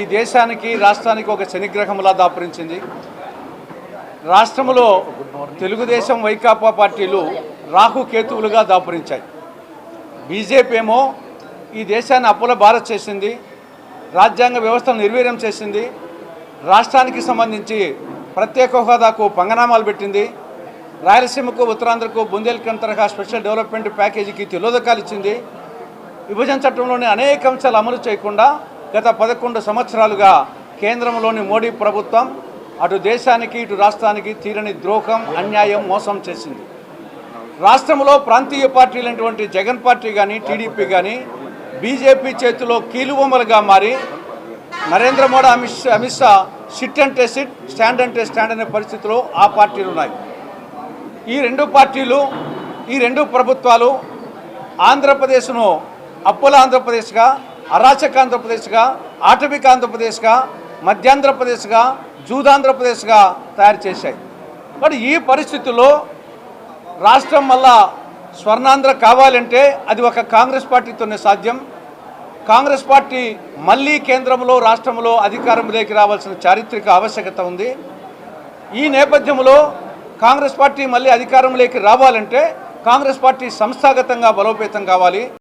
ఈ దేశానికి రాష్ట్రానికి ఒక శనిగ్రహంలా దాపురించింది. రాష్ట్రంలో తెలుగుదేశం వైకాపా పార్టీలు రాహుకేతువులుగా దాపురించాయి. బీజేపీ ఏమో ఈ దేశాన్ని అప్పుల భారత్ చేసింది రాజ్యాంగ వ్యవస్థను నిర్వీర్యం చేసింది రాష్ట్రానికి సంబంధించి ప్రత్యేక హోదాకు పంగనామాలు పెట్టింది రాయలసీమకు ఉత్తరాంధ్రకు బుందేల్ఖండ్ తరహా స్పెషల్ డెవలప్మెంట్ ప్యాకేజీకి తిలోదకాలు ఇచ్చింది. విభజన చట్టంలోని అనేక అంశాలు అమలు చేయకుండా గత పదకొండు సంవత్సరాలుగా కేంద్రంలోని మోడీ ప్రభుత్వం అటు దేశానికి ఇటు రాష్ట్రానికి తీరని ద్రోహం అన్యాయం మోసం చేసింది. రాష్ట్రంలో ప్రాంతీయ పార్టీలైనటువంటి జగన్ పార్టీ కానీ టీడీపీ కానీ బీజేపీ చేతిలో కీలుబొమ్మలుగా మారి నరేంద్ర మోడీ అమిత్ అమిత్ షా సిట్ అంటే సిట్ స్టాండ్ అంటే స్టాండ్ అనే పరిస్థితిలో ఆ పార్టీలు ఉన్నాయి. ఈ రెండు పార్టీలు ఈ రెండు ప్రభుత్వాలు ఆంధ్రప్రదేశ్ను అప్పుల ఆంధ్రప్రదేశ్గా అరాచక ఆంధ్రప్రదేశ్గా ఆటవిక ఆంధ్రప్రదేశ్గా మధ్యాంధ్రప్రదేశ్గా జూదాంధ్రప్రదేశ్గా తయారు చేశాయి. మరి ఈ పరిస్థితుల్లో రాష్ట్రం మళ్ళా స్వర్ణాంధ్ర కావాలంటే అది ఒక కాంగ్రెస్ పార్టీతోనే సాధ్యం. కాంగ్రెస్ పార్టీ మళ్ళీ కేంద్రంలో రాష్ట్రంలో అధికారంలోకి రావాల్సిన చారిత్రక ఆవశ్యకత ఉంది. ఈ నేపథ్యంలో కాంగ్రెస్ పార్టీ మళ్ళీ అధికారంలోకి రావాలంటే కాంగ్రెస్ పార్టీ సంస్థాగతంగా బలోపేతం కావాలి.